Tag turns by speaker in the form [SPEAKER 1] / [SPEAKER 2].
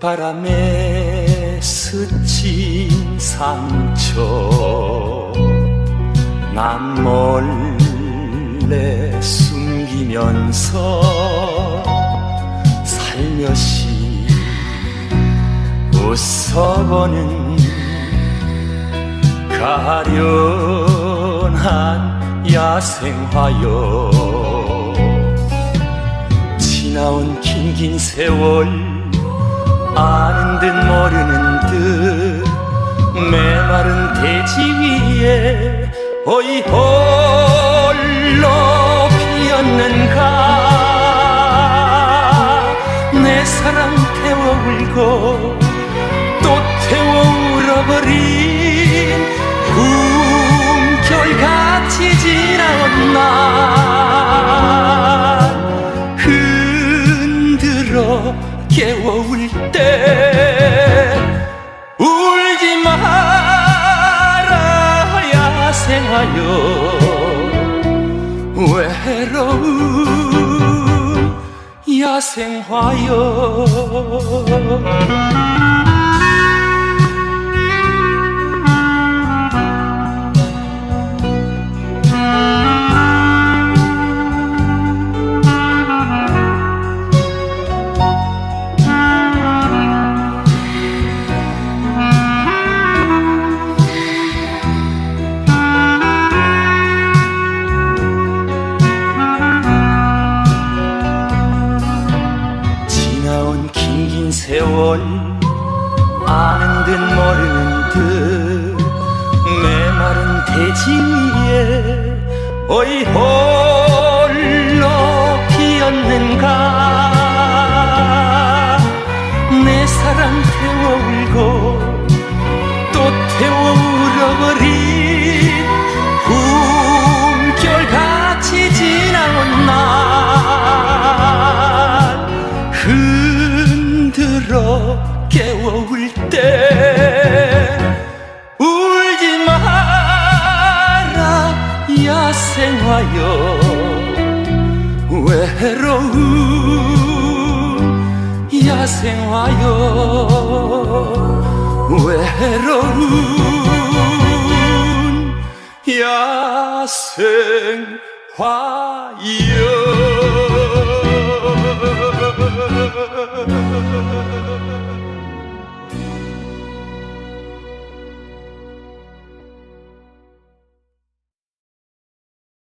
[SPEAKER 1] 바람에 스친 상처. 난 몰래 숨기면서 살며시 웃어보는 가련한 야생화요. 지나온 긴긴 세월 아는 듯 모르는 듯 메마른 대지 위에 어이 홀로 피었는가. 내 사랑 태워 울고 깨워올 때 울지 마라 야생하여 외로운 야생화여 긴긴 세월 아는 듯 모르는 듯 메마른 대지 위에 어이 홀로 피었는가? 내 사랑 태워 울고 또 태워 울어버린 외로운 야생화여 외로운 야생화